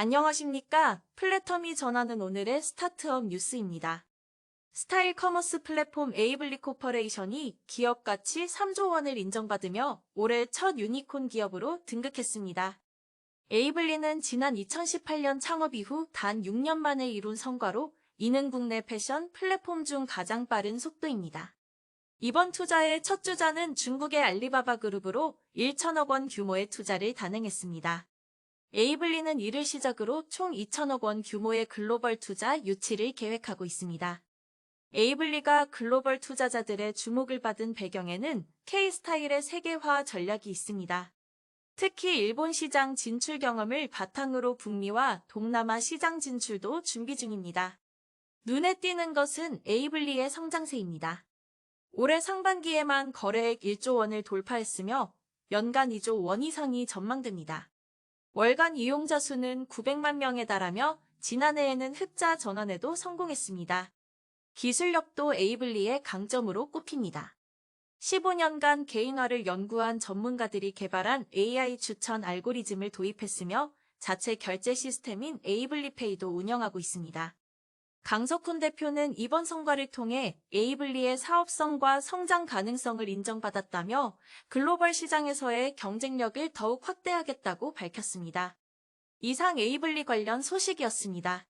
안녕하십니까. 플랫텀이 전하는 오늘의 스타트업 뉴스입니다. 스타일 커머스 플랫폼 에이블리 코퍼레이션이 기업 가치 3조 원을 인정받으며 올해 첫 유니콘 기업으로 등극했습니다. 에이블리는 지난 2018년 창업 이후 단 6년 만에 이룬 성과로 이는 국내 패션 플랫폼 중 가장 빠른 속도입니다. 이번 투자의 첫 주자는 중국의 알리바바 그룹으로 1천억 원 규모의 투자를 단행했습니다. 에이블리는 이를 시작으로 총 2천억 원 규모의 글로벌 투자 유치를 계획하고 있습니다. 에이블리가 글로벌 투자자들의 주목을 받은 배경에는 K-스타일의 세계화 전략이 있습니다. 특히 일본 시장 진출 경험을 바탕으로 북미와 동남아 시장 진출도 준비 중입니다. 눈에 띄는 것은 에이블리의 성장세입니다. 올해 상반기에만 거래액 1조 원을 돌파했으며 연간 2조 원 이상이 전망됩니다. 월간 이용자 수는 900만 명에 달하며 지난해에는 흑자 전환에도 성공했습니다. 기술력도 에이블리의 강점으로 꼽힙니다. 15년간 개인화를 연구한 전문가들이 개발한 AI 추천 알고리즘을 도입했으며 자체 결제 시스템인 에이블리페이도 운영하고 있습니다. 강석훈 대표는 이번 성과를 통해 에이블리의 사업성과 성장 가능성을 인정받았다며 글로벌 시장에서의 경쟁력을 더욱 확대하겠다고 밝혔습니다. 이상 에이블리 관련 소식이었습니다.